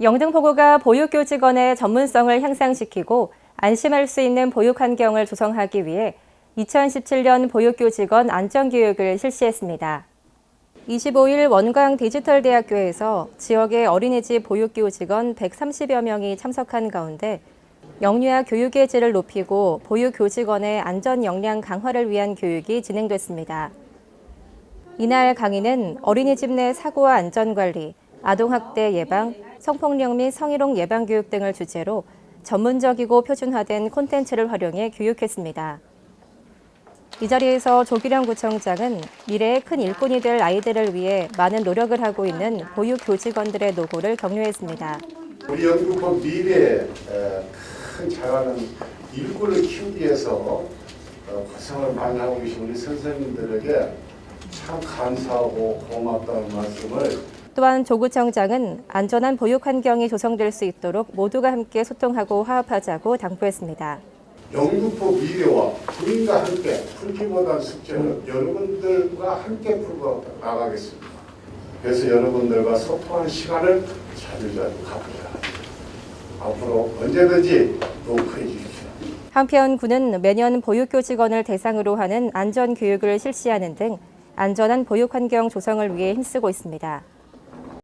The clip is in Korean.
영등포구가 보육교직원의 전문성을 향상시키고 안심할 수 있는 보육 환경을 조성하기 위해 2017년 보육교직원 안전교육을 실시했습니다. 25일 원광 디지털대학교에서 지역의 어린이집 보육교직원 130여 명이 참석한 가운데 영유아 교육의 질을 높이고 보육교직원의 안전 역량 강화를 위한 교육이 진행됐습니다. 이날 강의는 어린이집 내 사고와 안전관리, 아동학대 예방, 성폭력 및 성희롱 예방 교육 등을 주제로 전문적이고 표준화된 콘텐츠를 활용해 교육했습니다. 이 자리에서 조기령 구청장은 미래의 큰 일꾼이 될 아이들을 위해 많은 노력을 하고 있는 보육 교직원들의 노고를 격려했습니다. 우리 영등포 미래에 에, 큰 잘하는 일꾼을 키우기 위해서 어, 고생을 많이 하고 계신 우리 선생님들에게 참 감사하고 고맙다는 말씀을 또한 조 구청장은 안전한 보육 환경이 조성될 수 있도록 모두가 함께 소통하고 화합하자고 당부했습니다. 영등포 미래와 국민과 함께 풀기 보단 숙제는 여러분들과 함께 풀고 나가겠습니다. 그래서 여러분들과 소통하는 시간을 자주자주 가보자. 앞으로 언제든지 노크해 주십시오. 한편 군은 매년 보육교직원을 대상으로 하는 안전교육을 실시하는 등 안전한 보육 환경 조성을 위해 힘쓰고 있습니다.